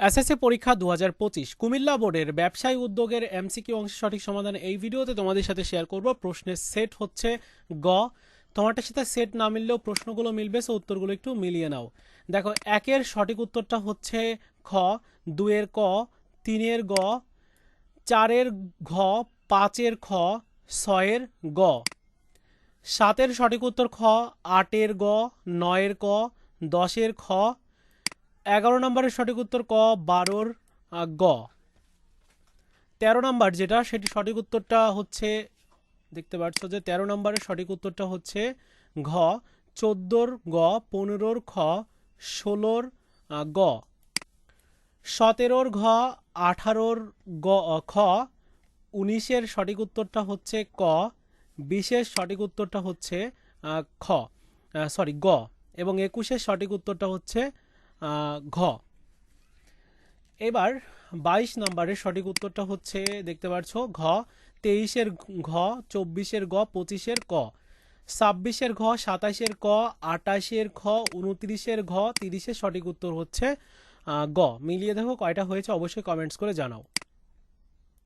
SSC পরীক্ষা দু হাজার পঁচিশ। কুমিল্লা বোর্ডের ব্যবসায়ী উদ্যোগের এমসিকিউ অংশের সঠিক সমাধান এই ভিডিওতে তোমাদের সাথে শেয়ার করব। প্রশ্নের সেট হচ্ছে গ। তোমারটার সাথে সেট না মিললেও প্রশ্নগুলো মিলবে সো উত্তরগুলো একটু মিলিয়ে নাও। দেখো, একের সঠিক উত্তরটা হচ্ছে খ দুয়ের ক, তিনের গ, চারের ঘ, পাঁচের খ, ছয়ের গ। সাতের সঠিক উত্তর খ, আটের গ, নয়ের ক, দশের খ এগারো নম্বরের সঠিক উত্তর ক, বারোর গ। তেরো নম্বর যেটা, সেটি সঠিক উত্তরটা হচ্ছে, দেখতে পাচ্ছ যে তেরো নম্বরের সঠিক উত্তরটা হচ্ছে ঘ, চোদ্দোর গ, পনেরোর খ, ষোলোর গ। সতেরোর ঘ, আঠারোর গ খ। উনিশের সঠিক উত্তরটা হচ্ছে ক, বিশের সঠিক উত্তরটা হচ্ছে খ সরি, গ। এবং একুশের সঠিক উত্তরটা হচ্ছে ঘ। এবার বাইশ নম্বরের সঠিক উত্তরটা হচ্ছে, দেখতে পাচ্ছ ঘ। তেইশের ঘ, চব্বিশের গ পঁচিশের ক। ছাব্বিশের ঘ, সাতাশের ক, আটাশের খ, উনত্রিশের ঘ, তিরিশের সঠিক উত্তর হচ্ছে গ। মিলিয়ে দেখো কয়টা হয়েছে, অবশ্যই কমেন্টস করে জানাও।